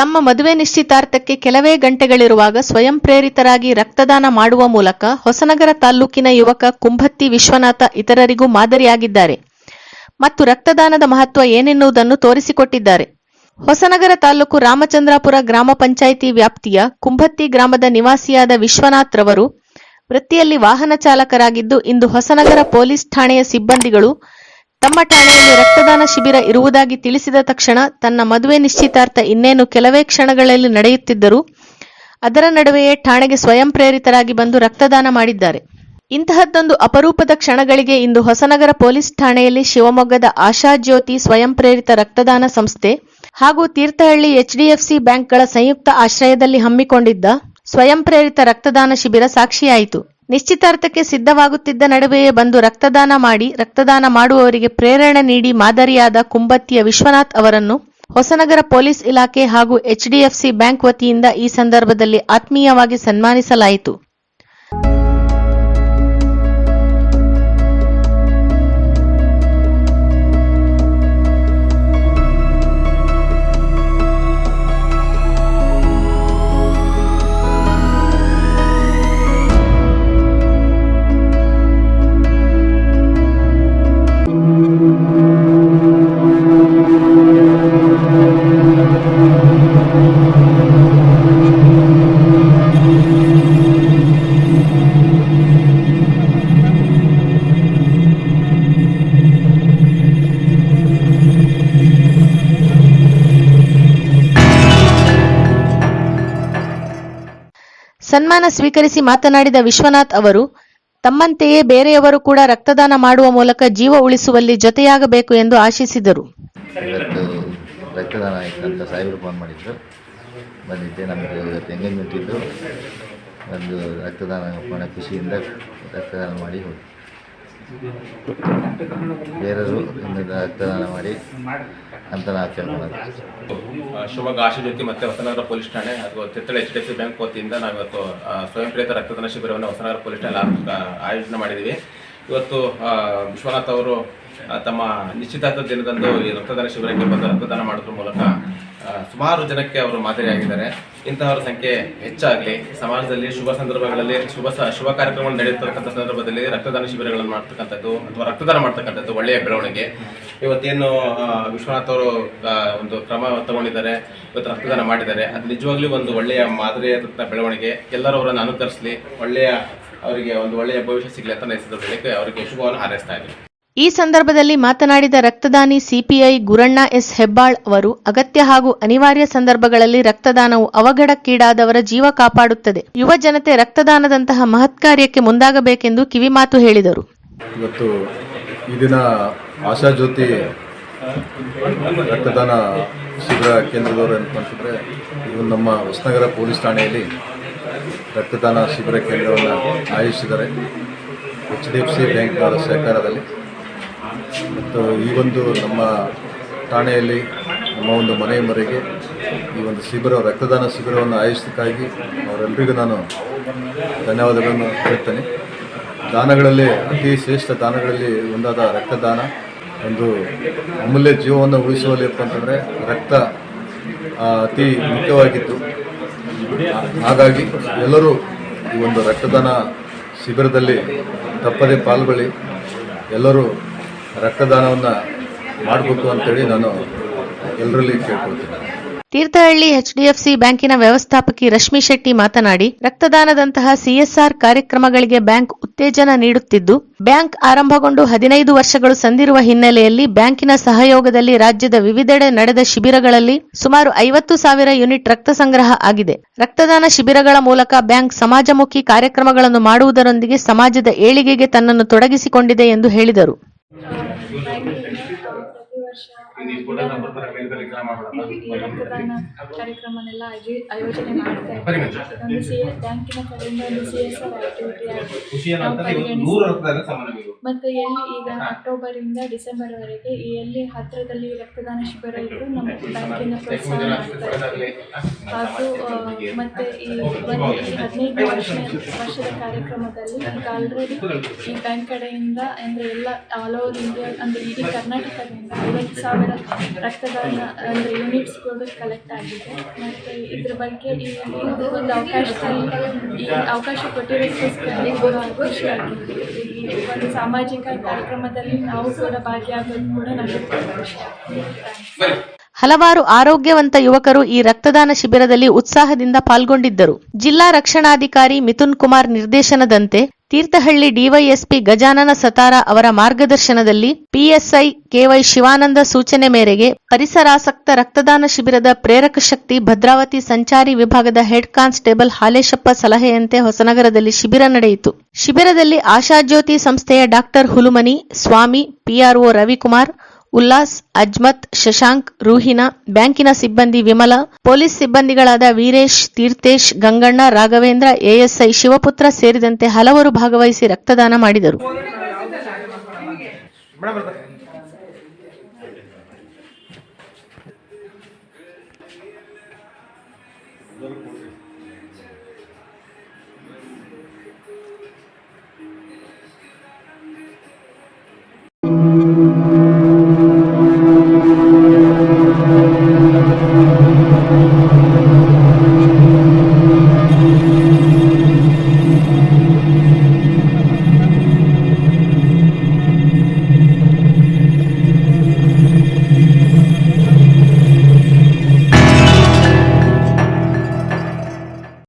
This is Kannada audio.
ತಮ್ಮ ಮದುವೆ ನಿಶ್ಚಿತಾರ್ಥಕ್ಕೆ ಕೆಲವೇ ಗಂಟೆಗಳಿರುವಾಗ ಸ್ವಯಂ ಪ್ರೇರಿತರಾಗಿ ರಕ್ತದಾನ ಮಾಡುವ ಮೂಲಕ ಹೊಸನಗರ ತಾಲ್ಲೂಕಿನ ಯುವಕ ಕುಂಭತ್ತಿ ವಿಶ್ವನಾಥ ಇತರರಿಗೂ ಮಾದರಿಯಾಗಿದ್ದಾರೆ. ಮತ್ತು ರಕ್ತದಾನದ ಮಹತ್ವ ಏನೆನ್ನುವುದನ್ನು ತೋರಿಸಿಕೊಟ್ಟಿದ್ದಾರೆ. ಹೊಸನಗರ ತಾಲೂಕು ರಾಮಚಂದ್ರಾಪುರ ಗ್ರಾಮ ಪಂಚಾಯಿತಿ ವ್ಯಾಪ್ತಿಯ ಕುಂಭತ್ತಿ ಗ್ರಾಮದ ನಿವಾಸಿಯಾದ ವಿಶ್ವನಾಥ್ ರವರು ವೃತ್ತಿಯಲ್ಲಿ ವಾಹನ ಚಾಲಕರಾಗಿದ್ದು ಇಂದು ಹೊಸನಗರ ಪೊಲೀಸ್ ಠಾಣೆಯ ಸಿಬ್ಬಂದಿಗಳು ತಮ್ಮ ಠಾಣೆಯಲ್ಲಿ ರಕ್ತದಾನ ಶಿಬಿರ ಇರುವುದಾಗಿ ತಿಳಿಸಿದ ತಕ್ಷಣ ತನ್ನ ಮದುವೆ ನಿಶ್ಚಿತಾರ್ಥ ಇನ್ನೇನು ಕೆಲವೇ ಕ್ಷಣಗಳಲ್ಲಿ ನಡೆಯುತ್ತಿದ್ದರು ಅದರ ನಡುವೆಯೇ ಠಾಣೆಗೆ ಸ್ವಯಂ ಪ್ರೇರಿತರಾಗಿ ಬಂದು ರಕ್ತದಾನ ಮಾಡಿದ್ದಾರೆ. ಇಂತಹದ್ದೊಂದು ಅಪರೂಪದ ಕ್ಷಣಗಳಿಗೆ ಇಂದು ಹೊಸನಗರ ಪೊಲೀಸ್ ಠಾಣೆಯಲ್ಲಿ ಶಿವಮೊಗ್ಗದ ಆಶಾ ಜ್ಯೋತಿ ಸ್ವಯಂ ಪ್ರೇರಿತ ರಕ್ತದಾನ ಸಂಸ್ಥೆ ಹಾಗೂ ತೀರ್ಥಹಳ್ಳಿ ಎಚ್ಡಿಎಫ್ಸಿ ಬ್ಯಾಂಕ್ಗಳ ಸಂಯುಕ್ತ ಆಶ್ರಯದಲ್ಲಿ ಹಮ್ಮಿಕೊಂಡಿದ್ದ ಸ್ವಯಂ ಪ್ರೇರಿತ ರಕ್ತದಾನ ಶಿಬಿರ ಸಾಕ್ಷಿಯಾಯಿತು. ನಿಶ್ಚಿತಾರ್ಥಕ್ಕೆ ಸಿದ್ಧವಾಗುತ್ತಿದ್ದ ನಡುವೆಯೇ ಬಂದು ರಕ್ತದಾನ ಮಾಡಿ, ರಕ್ತದಾನ ಮಾಡುವವರಿಗೆ ಪ್ರೇರಣೆ ನೀಡಿ ಮಾದರಿಯಾದ ಕುಂಬತ್ತಿಯ ವಿಶ್ವನಾಥ್ ಅವರನ್ನು ಹೊಸನಗರ ಪೊಲೀಸ್ ಇಲಾಖೆ ಹಾಗೂ ಎಚ್ಡಿಎಫ್ಸಿ ಬ್ಯಾಂಕ್ ವತಿಯಿಂದ ಈ ಸಂದರ್ಭದಲ್ಲಿ ಆತ್ಮೀಯವಾಗಿ ಸನ್ಮಾನಿಸಲಾಯಿತು. ಸನ್ಮಾನ ಸ್ವೀಕರಿಸಿ ಮಾತನಾಡಿದ ವಿಶ್ವನಾಥ್ ಅವರು, ತಮ್ಮಂತೆಯೇ ಬೇರೆಯವರು ಕೂಡ ರಕ್ತದಾನ ಮಾಡುವ ಮೂಲಕ ಜೀವ ಉಳಿಸುವಲ್ಲಿ ಜೊತೆಯಾಗಬೇಕು ಎಂದು ಆಶಿಸಿದರು. ಇವತ್ತು ರಕ್ತದಾನ ಅಂತ ಸಾಹೇಬರು ಫೋನ್ ಮಾಡಿದ್ರು. ಬಂದಿದ್ದೆ ನಮಗೆ ಇವತ್ತು ಎಂಗೇಜ್ಮೆಂಟ್ ಇದ್ದು ಒಂದು ರಕ್ತದಾನ ಮಾಡೋ ಖುಷಿಯಿಂದ ರಕ್ತದಾನ ಮಾಡಿ ಹೋಗಿ. ಬೇರೆಯವರು ರಕ್ತದಾನ ಮಾಡಿ ಅಂತ ಶಿವಮೊಗ್ಗ ಆಶಾ ಜ್ಯೋತಿ ಮತ್ತು ಹೊಸನಗರ ಪೊಲೀಸ್ ಠಾಣೆ, ಹಾಗೂ ತಿತ್ತಳ H D F C bank ವತಿಯಿಂದ ನಾವು ಇವತ್ತು ಸ್ವಯಂ ಪ್ರೇರಿತ ರಕ್ತದಾನ ಶಿಬಿರವನ್ನು ಹೊಸನಗರ ಪೊಲೀಸ್ ಠಾಣೆ ಆಯೋಜನೆ ಮಾಡಿದ್ದೀವಿ. ಇವತ್ತು ವಿಶ್ವನಾಥ್ ಅವರು ತಮ್ಮ ನಿಶ್ಚಿತಾರ್ಥ ದಿನದಂದು ಈ ರಕ್ತದಾನ ಶಿಬಿರಕ್ಕೆ ಬಂದು ರಕ್ತದಾನ ಮಾಡೋದ್ರ ಮೂಲಕ ಸುಮಾರು ಜನಕ್ಕೆ ಅವರು ಮಾದರಿಯಾಗಿದ್ದಾರೆ. ಇಂತಹವರ ಸಂಖ್ಯೆ ಹೆಚ್ಚಾಗಲಿ, ಸಮಾಜದಲ್ಲಿ ಶುಭ ಸಂದರ್ಭಗಳಲ್ಲಿ, ಶುಭ ಶುಭ ಕಾರ್ಯಕ್ರಮಗಳು ನಡೆಯುತ್ತಿರತಕ್ಕಂಥ ಸಂದರ್ಭದಲ್ಲಿ ರಕ್ತದಾನ ಶಿಬಿರಗಳನ್ನು ಮಾಡ್ತಕ್ಕಂಥದ್ದು ಅಥವಾ ರಕ್ತದಾನ ಮಾಡ್ತಕ್ಕಂಥದ್ದು ಒಳ್ಳೆಯ ಬೆಳವಣಿಗೆ. ಇವತ್ತೇನು ವಿಶ್ವನಾಥ್ ಅವರು ಒಂದು ಕ್ರಮ ತಗೊಂಡಿದ್ದಾರೆ, ಇವತ್ತು ರಕ್ತದಾನ ಮಾಡಿದ್ದಾರೆ. ಅದು ನಿಜವಾಗ್ಲೂ ಒಂದು ಒಳ್ಳೆಯ ಮಾದರಿಯಾದಂಥ ಬೆಳವಣಿಗೆ. ಎಲ್ಲರೂ ಅವರನ್ನು ಅನುಕರಿಸಲಿ. ಒಳ್ಳೆಯ, ಅವರಿಗೆ ಒಂದು ಒಳ್ಳೆಯ ಭವಿಷ್ಯ ಸಿಗಲಿ ಅಂತ ಬೆಳಗ್ಗೆ ಅವರಿಗೆ ಶುಭವನ್ನು ಹಾರೈಸ್ತಾ ಇದ್ದೀನಿ. ಈ ಸಂದರ್ಭದಲ್ಲಿ ಮಾತನಾಡಿದ ರಕ್ತದಾನಿ ಸಿಪಿಐ ಗುರಣ್ಣ ಎಸ್ ಹೆಬ್ಬಾಳ್ ಅವರು, ಅಗತ್ಯ ಹಾಗೂ ಅನಿವಾರ್ಯ ಸಂದರ್ಭಗಳಲ್ಲಿ ರಕ್ತದಾನವು ಅವಘಡಕ್ಕೀಡಾದವರ ಜೀವ ಕಾಪಾಡುತ್ತದೆ. ಯುವ ಜನತೆ ರಕ್ತದಾನದಂತಹ ಮಹತ್ ಕಾರ್ಯಕ್ಕೆ ಮುಂದಾಗಬೇಕೆಂದು ಕಿವಿಮಾತು ಹೇಳಿದರು. ಇವತ್ತು ಈ ದಿನ ಆಶಾ ಜ್ಯೋತಿ ರಕ್ತದಾನ ಶಿಬಿರ ಕೇಂದ್ರದವರು ಅನ್ಕೊಂಡ್ರೆ ಇದು ನಮ್ಮ ಹೊಸನಗರ ಪೊಲೀಸ್ ಠಾಣೆಯಲ್ಲಿ ರಕ್ತದಾನ ಶಿಬಿರ ಕೇಂದ್ರವನ್ನು ಆಯೋಜಿಸಿದ್ದಾರೆ. ಎಚ್ ಡಿ ಎಫ್ ಸಿ ಬ್ಯಾಂಕ್ನವರ ಸಹಕಾರದಲ್ಲಿ. ಮತ್ತು ಈ ಒಂದು ನಮ್ಮ ಠಾಣೆಯಲ್ಲಿ ನಮ್ಮ ಒಂದು ಮನೆ ಮರೆಗೆ ಈ ಒಂದು ಶಿಬಿರ, ರಕ್ತದಾನ ಶಿಬಿರವನ್ನು ಆಯೋಜಿಸಿದಕ್ಕಾಗಿ ಅವರೆಲ್ಲರಿಗೂ ನಾನು ಧನ್ಯವಾದಗಳನ್ನು ಹೇಳ್ತೇನೆ. ದಾನಗಳಲ್ಲಿ, ಅತಿ ಶ್ರೇಷ್ಠ ದಾನಗಳಲ್ಲಿ ಒಂದಾದ ರಕ್ತದಾನ, ಒಂದು ಅಮೂಲ್ಯ ಜೀವವನ್ನು ಉಳಿಸುವಲ್ಲಿ ಅಂತಂದರೆ ರಕ್ತ ಅತಿ ಮುಖ್ಯವಾಗಿತ್ತು ಹಾಗಾಗಿ ಎಲ್ಲರೂ ಈ ಒಂದು ರಕ್ತದಾನ ಶಿಬಿರದಲ್ಲಿ ತಪ್ಪದೇ ಪಾಲ್ಗೊಳ್ಳಿ. ಎಲ್ಲರೂ ರಕ್ತದಾನವನ್ನು ಮಾಡಬೇಕು ಅಂತೇಳಿ ನಾನು ಎಲ್ಲರಲ್ಲಿ ಕೇಳ್ಕೊಳ್ತೀನಿ. ತೀರ್ಥಹಳ್ಳಿ ಎಚ್ಡಿಎಫ್ಸಿ ಬ್ಯಾಂಕಿನ ವ್ಯವಸ್ಥಾಪಕಿ ರಶ್ಮಿ ಶೆಟ್ಟಿ ಮಾತನಾಡಿ, ರಕ್ತದಾನದಂತಹ ಸಿಎಸ್ಆರ್ ಕಾರ್ಯಕ್ರಮಗಳಿಗೆ ಬ್ಯಾಂಕ್ ಉತ್ತೇಜನ ನೀಡುತ್ತಿದ್ದು, ಬ್ಯಾಂಕ್ ಆರಂಭಗೊಂಡು ಹದಿನೈದು ವರ್ಷಗಳು ಸಂದಿರುವ ಹಿನ್ನೆಲೆಯಲ್ಲಿ ಬ್ಯಾಂಕಿನ ಸಹಯೋಗದಲ್ಲಿ ರಾಜ್ಯದ ವಿವಿಧೆಡೆ ನಡೆದ ಶಿಬಿರಗಳಲ್ಲಿ ಸುಮಾರು ಐವತ್ತು ಸಾವಿರ ಯೂನಿಟ್ ರಕ್ತ ಸಂಗ್ರಹ ಆಗಿದೆ. ರಕ್ತದಾನ ಶಿಬಿರಗಳ ಮೂಲಕ ಬ್ಯಾಂಕ್ ಸಮಾಜಮುಖಿ ಕಾರ್ಯಕ್ರಮಗಳನ್ನು ಮಾಡುವುದರೊಂದಿಗೆ ಸಮಾಜದ ಏಳಿಗೆಗೆ ತನ್ನನ್ನು ತೊಡಗಿಸಿಕೊಂಡಿದೆ ಎಂದು ಹೇಳಿದರು. ಕಾರ್ಯಕ್ರಮನೆಲ್ಲ ಆಯೋಜಿ- ಆಯೋಜನೆ ಮಾಡ್ತಾ ಇದ್ದಾರೆ ಒಂದು ಸಿ ಬ್ಯಾಂಕಿನ ಕಡೆಯಿಂದ ಒಂದು ಸಿ ಎಸ್ ಆರ್ ಆಕ್ಟಿವಿಟಿ ಆಗಿ ಮತ್ತು ಎಲ್ಲಿ ಈಗ ಅಕ್ಟೋಬರಿಂದ ಡಿಸೆಂಬರ್ವರೆಗೆ ಎಲ್ಲಿ ಹತ್ತಿರದಲ್ಲಿ ರಕ್ತದಾನ ಶಿಬಿರ ಇದ್ದು ನಮ್ಮ ಬ್ಯಾಂಕಿನ ಪ್ರೋತ್ಸಾಹ ಮಾಡ್ತಾ ಇದ್ದೀವಿ ಹಾಗೂ ಮತ್ತೆ ಈ ಒಂದು ಈ ಹದಿನೈದು ವರ್ಷ ವರ್ಷದ ಕಾರ್ಯಕ್ರಮದಲ್ಲಿ ಈಗ ಆಲ್ರೆಡಿ ಈ ಬ್ಯಾಂಕ್ ಕಡೆಯಿಂದ ಅಂದರೆ ಎಲ್ಲ ಆಲ್ ಓವರ್ ಇಂಡಿಯಾ ಅಂದರೆ ಇಡೀ ಕರ್ನಾಟಕದಿಂದ ಐವತ್ತು ಸಾವಿರ ರಕ್ತದಾನ ಅಂದರೆ ಯೂನಿಟ್ಸ್ಗಳು ಕಲೆಕ್ಟ್ ಆಗಿದೆ. ಮತ್ತು ಇದ್ರ ಬಗ್ಗೆ ಈ ಒಂದು ಅವಕಾಶದಲ್ಲಿ ಈ ಅವಕಾಶ ಕೊಟ್ಟಿರೋ ಖುಷಿಯಾಗಿದೆ ಈ ಒಂದು ಸಾಮಾಜಿಕ ಕಾರ್ಯಕ್ರಮದಲ್ಲಿ ನಾವು ಕೂಡ ಕೂಡ ಹಲವಾರು ಆರೋಗ್ಯವಂತ ಯುವಕರು ಈ ರಕ್ತದಾನ ಶಿಬಿರದಲ್ಲಿ ಉತ್ಸಾಹದಿಂದ ಪಾಲ್ಗೊಂಡಿದ್ದರು. ಜಿಲ್ಲಾ ರಕ್ಷಣಾಧಿಕಾರಿ ಮಿಥುನ್ ಕುಮಾರ್ ನಿರ್ದೇಶನದಂತೆ ತೀರ್ಥಹಳ್ಳಿ ಡಿವೈಎಸ್ಪಿ ಗಜಾನನ ಸತಾರ ಅವರ ಮಾರ್ಗದರ್ಶನದಲ್ಲಿ ಪಿಎಸ್ಐ ಕೆವೈ ಶಿವಾನಂದ ಸೂಚನೆ ಮೇರೆಗೆ ಪರಿಸರಾಸಕ್ತ ರಕ್ತದಾನ ಶಿಬಿರದ ಪ್ರೇರಕ ಶಕ್ತಿ ಭದ್ರಾವತಿ ಸಂಚಾರಿ ವಿಭಾಗದ ಹೆಡ್ ಕಾನ್ಸ್ಟೇಬಲ್ ಹಾಲೇಶಪ್ಪ ಸಲಹೆಯಂತೆ ಹೊಸನಗರದಲ್ಲಿ ಶಿಬಿರ ನಡೆಯಿತು. ಶಿಬಿರದಲ್ಲಿ ಆಶಾಜ್ಯೋತಿ ಸಂಸ್ಥೆಯ ಡಾಕ್ಟರ್ ಹುಲುಮನಿ, ಸ್ವಾಮಿ, ಪಿಆರ್ಒ ರವಿಕುಮಾರ್ ಉಲ್ಲಾಸ್ ಅಜ್ಮತ್ ಶಶಾಂಕ್ ರೂಹಿನಾ ಬ್ಯಾಂಕಿನ ಸಿಬ್ಬಂದಿ ವಿಮಲ ಪೊಲೀಸ್ ಸಿಬ್ಬಂದಿಗಳಾದ ವೀರೇಶ್ ತೀರ್ಥೇಶ್ ಗಂಗಣ್ಣ ರಾಘವೇಂದ್ರ ಎಎಸ್ಐ ಶಿವಪುತ್ರ ಸೇರಿದಂತೆ ಹಲವರು ಭಾಗವಹಿಸಿ ರಕ್ತದಾನ ಮಾಡಿದರು